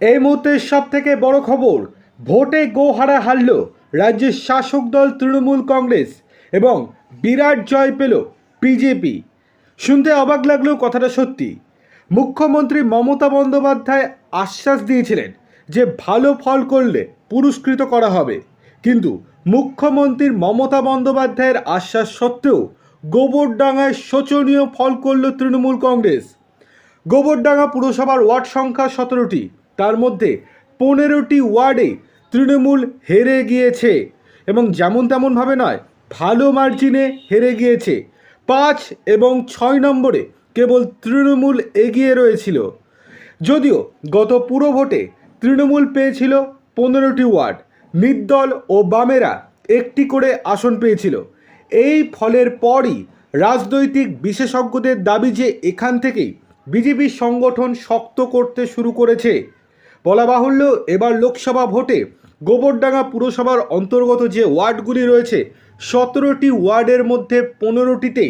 এই মুহূর্তের সব থেকে বড় খবর, ভোটে গোহারা হারল রাজ্যের শাসক দল তৃণমূল কংগ্রেস এবং বিরাট জয় পেল বিজেপি। শুনতে অবাক লাগলেও কথাটা সত্যি। মুখ্যমন্ত্রী মমতা বন্দ্যোপাধ্যায় আশ্বাস দিয়েছিলেন যে ভালো ফল করলে পুরস্কৃত করা হবে। কিন্তু মুখ্যমন্ত্রীর মমতা বন্দ্যোপাধ্যায়ের আশ্বাস সত্ত্বেও গোবরডাঙ্গায় শোচনীয় ফল করল তৃণমূল কংগ্রেস। গোবরডাঙ্গা পুরসভার ওয়ার্ড সংখ্যা সতেরোটি। তার মধ্যে পনেরোটি ওয়ার্ডে তৃণমূল হেরে গিয়েছে এবং যেমন তেমনভাবে নয়, ভালো মার্জিনে হেরে গিয়েছে। পাঁচ এবং ছয় নম্বরে কেবল তৃণমূল এগিয়ে রয়েছিল। যদিও গত পুরো ভোটে তৃণমূল পেয়েছিল পনেরোটি ওয়ার্ড নির্দল ও বামেরা একটি করে আসন পেয়েছিল। এই ফলের পরই রাজনৈতিক বিশেষজ্ঞদের দাবি যে এখান থেকেই বিজেপির সংগঠন শক্ত করতে শুরু করেছে। বলা বাহুল্য, এবার লোকসভা ভোটে। গোবরডাঙ্গা পুরসভার অন্তর্গত যে ওয়ার্ডগুলি রয়েছে, সতেরোটি ওয়ার্ডের মধ্যে পনেরোটিতে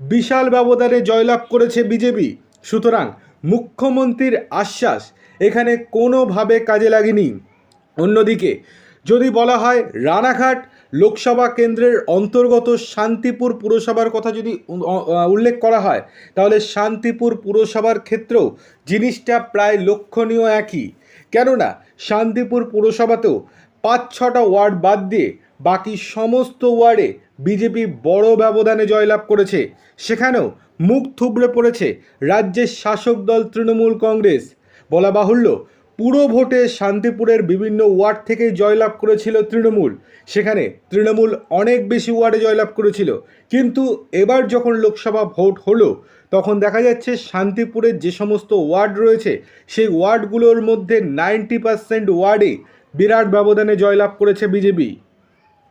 বিশাল ব্যবধানে জয়লাভ করেছে বিজেপি। সুতরাং মুখ্যমন্ত্রীর আশ্বাস এখানে কোনোভাবে কাজে লাগেনি। অন্যদিকে যদি বলা হয় রানাঘাট লোকসভা কেন্দ্রের অন্তর্গত শান্তিপুর পুরসভার কথা যদি উল্লেখ করা হয়, তাহলে শান্তিপুর পুরসভার ক্ষেত্রেও জিনিসটা প্রায় লক্ষণীয় একই। কেননা, শান্তিপুর পুরসভাতেও পাঁচ ছটা ওয়ার্ড বাদ দিয়ে বাকি সমস্ত ওয়ার্ডে বিজেপি বড় ব্যবধানে জয়লাভ করেছে। সেখানেও মুখ থুবড়ে পড়েছে রাজ্যের শাসক দল তৃণমূল কংগ্রেস। বলা বাহুল্য পুরো ভোটে শান্তিপুরের বিভিন্ন ওয়ার্ড থেকেই জয়লাভ করেছিল তৃণমূল। সেখানে তৃণমূল অনেক বেশি ওয়ার্ডে জয়লাভ করেছিল। কিন্তু এবার যখন লোকসভা ভোট হলো, তখন দেখা যাচ্ছে শান্তিপুরের যে সমস্ত ওয়ার্ড রয়েছে, সেই ওয়ার্ডগুলোর মধ্যে নাইনটি পার্সেন্ট ওয়ার্ডে বিরাট ব্যবধানে জয়লাভ করেছে বিজেপি।